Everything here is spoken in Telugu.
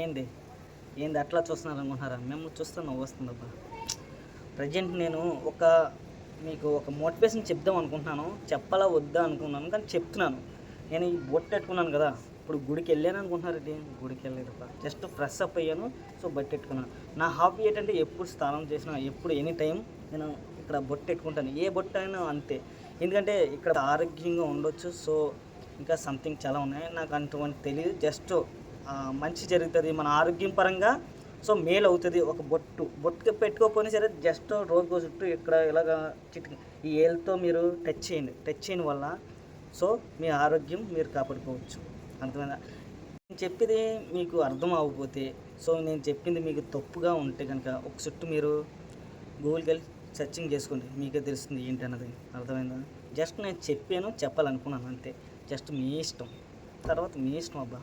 ఏంది? ఏంది అట్లా చూస్తున్నారు అనుకుంటున్నారా మేము చూస్తున్నాం నవ్వు వస్తుందబ్బా ప్రజెంట్ నేను ఒక మీకు ఒక మోటివేషన్ చెప్దాం అనుకుంటున్నాను. చెప్పాలా వద్దా అనుకున్నాను కానీ చెప్తున్నాను. నేను ఈ బొట్టు పెట్టుకున్నాను కదా ఇప్పుడు గుడికి వెళ్ళాను అనుకుంటున్నారు ఇది. గుడికి వెళ్ళలేదు జస్ట్ ఫ్రెష్ అప్ అయ్యాను సో బొట్టు పెట్టుకున్నాను. నా హాబీ ఏంటంటే ఎప్పుడు స్నానం చేసినా ఎప్పుడు ఎనీ టైం నేను ఇక్కడ బొట్టు పెట్టుకుంటాను. ఏ బొట్టు అయినా అంతే. ఎందుకంటే ఇక్కడ ఆరోగ్యంగా ఉండొచ్చు సో ఇంకా సంథింగ్ చాలా ఉన్నాయి. నాకు అంతమంది తెలియదు జస్ట్ మంచి జరుగుతుంది మన ఆరోగ్యం పరంగా. సో మేలు అవుతుంది ఒక బొట్టు. బొట్టు పెట్టుకోకపోయినా సరే జస్ట్ రోజుకో చుట్టూ ఇక్కడ ఇలాగ చిటికి ఈ ఏళ్ళతో మీరు టచ్ చేయండి. టచ్ చేయడం వల్ల సో మీ ఆరోగ్యం మీరు కాపాడుకోవచ్చు. అర్థమైందా? నేను చెప్పేది మీకు అర్థం అవ్వకపోతే సో నేను చెప్పింది మీకు తప్పుగా ఉంటే కనుక ఒక చుట్టూ మీరు గూగుల్కి వెళ్ళి సెర్చింగ్ చేసుకోండి. మీకే తెలుస్తుంది ఏంటి అన్నది అర్థమైందా? జస్ట్ నేను చెప్పాను చెప్పాలనుకున్నాను అంతే. జస్ట్ మీ ఇష్టం. తర్వాత మీ ఇష్టం అబ్బా.